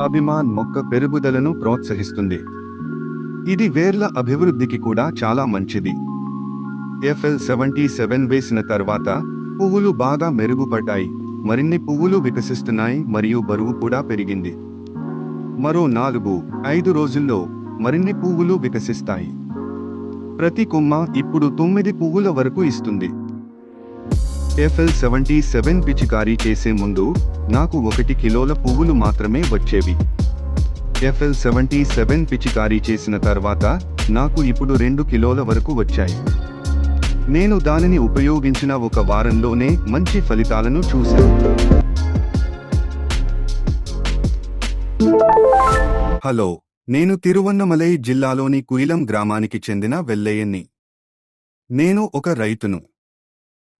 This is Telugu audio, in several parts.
అభిమాన్ మొక్క పెరుగుదలను ప్రోత్సహిస్తుంది. ఇది వేర్ల అభివృద్ధికి కూడా చాలా మంచిది. ఎఫ్ఎల్ సెవెంటీ సెవెన్ వేసిన తర్వాత పువ్వులు బాగా మెరుగుపడ్డాయి. మరిన్ని పువ్వులు వికసిస్తున్నాయి మరియు బరువు కూడా పెరిగింది. మరో నాలుగు ఐదు రోజుల్లో మరిన్ని పువ్వులు వికసిస్తాయి. ప్రతి కొమ్మ ఇప్పుడు తొమ్మిది పువ్వుల వరకు ఇస్తుంది. ఎఫ్ఎల్ సెవెంటీ సెవెన్ పిచికారీ చేసే ముందు నాకు ఒకటి కిలోల పువ్వులు మాత్రమే వచ్చేవి. ఎఫ్ఎల్ సెవెంటీ సెవెన్ పిచికారీ చేసిన తర్వాత నాకు ఇప్పుడు రెండు కిలోల వరకు వచ్చాయి. నేను దానిని ఉపయోగించిన ఒక వారంలోనే మంచి ఫలితాలను చూశాను. హలో నేను తిరువన్నమలై జిల్లాలోని కుయిలం గ్రామానికి చెందిన వెల్లయ్యని. నేను ఒక రైతును.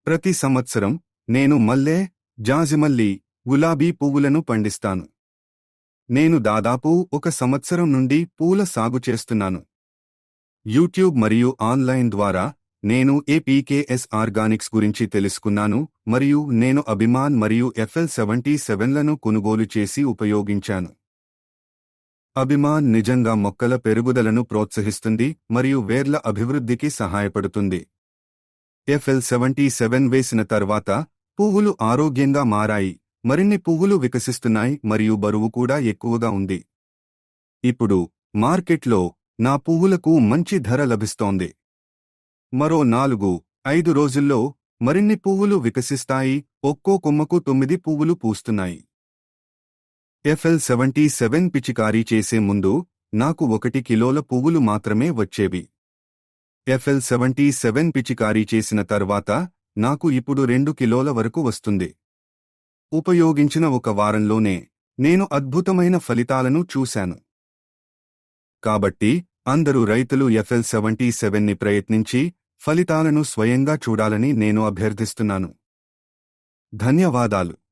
ప్రతి సంవత్సరం నేను మల్లె జాజిమల్లి గులాబీ పువ్వులను పండిస్తాను. నేను దాదాపు ఒక సంవత్సరం నుండి పూల సాగు చేస్తున్నాను. యూట్యూబ్ మరియు ఆన్లైన్ ద్వారా నేను ఏపీకేఎస్ ఆర్గానిక్స్ గురించి తెలుసుకున్నాను మరియు నేను అభిమాన్ మరియు ఎఫ్ఎల్ సెవెంటీ సెవెన్లను కొనుగోలు చేసి ఉపయోగించాను. అభిమాన్ నిజంగా మొక్కల పెరుగుదలను ప్రోత్సహిస్తుంది మరియు వేర్ల అభివృద్ధికి సహాయపడుతుంది. ఎఫ్ఎల్ సెవెంటీ సెవెన్ వేసిన తర్వాత పువ్వులు ఆరోగ్యంగా మారాయి. మరిన్ని పువ్వులు వికసిస్తున్నాయి మరియు బరువు కూడా ఎక్కువగా ఉంది. ఇప్పుడు మార్కెట్లో నా పువ్వులకు మంచి ధర లభిస్తోంది. మరో నాలుగు ఐదు రోజుల్లో మరిన్ని పువ్వులు వికసిస్తాయి. ఒక్కో కొమ్మకు తొమ్మిది పువ్వులు పూస్తున్నాయి. ఎఫ్ఎల్ సెవెంటీ సెవెన్ పిచికారీ చేసే ముందు నాకు ఒకటి కిలోల పువ్వులు మాత్రమే వచ్చేవి. ఎఫ్ఎల్ సెవెంటీ సెవెన్ పిచికారీ చేసిన తర్వాత నాకు ఇప్పుడు రెండు కిలోల వరకు వస్తుంది. ఉపయోగించిన ఒక వారంలోనే నేను అద్భుతమైన ఫలితాలను చూశాను. కాబట్టి అందరూ రైతులు ఎఫ్ఎల్ సెవెంటీ సెవెన్ని ప్రయత్నించి ఫలితాలను స్వయంగా చూడాలని నేను అభ్యర్థిస్తున్నాను. ధన్యవాదాలు.